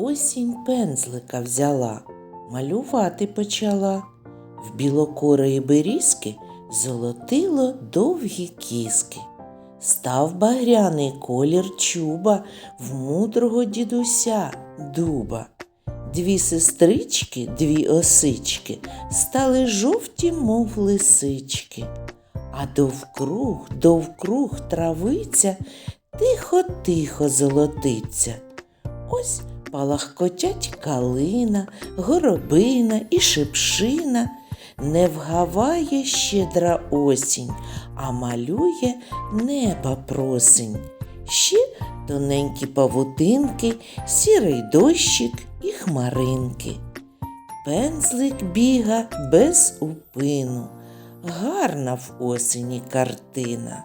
Осінь пензлика взяла, малювати почала. В білокорої берізки золотило довгі кіски. Став багряний колір чуба в мудрого дідуся дуба. Дві сестрички, дві осички, стали жовті, мов лисички. А довкруг, довкруг травиця тихо-тихо золотиться. Ось палахкотять калина, горобина і шипшина. Не вгаває щедра осінь, а малює неба просень. Ще тоненькі павутинки, сірий дощик і хмаринки. Пензлик біга без упину, гарна в осені картина.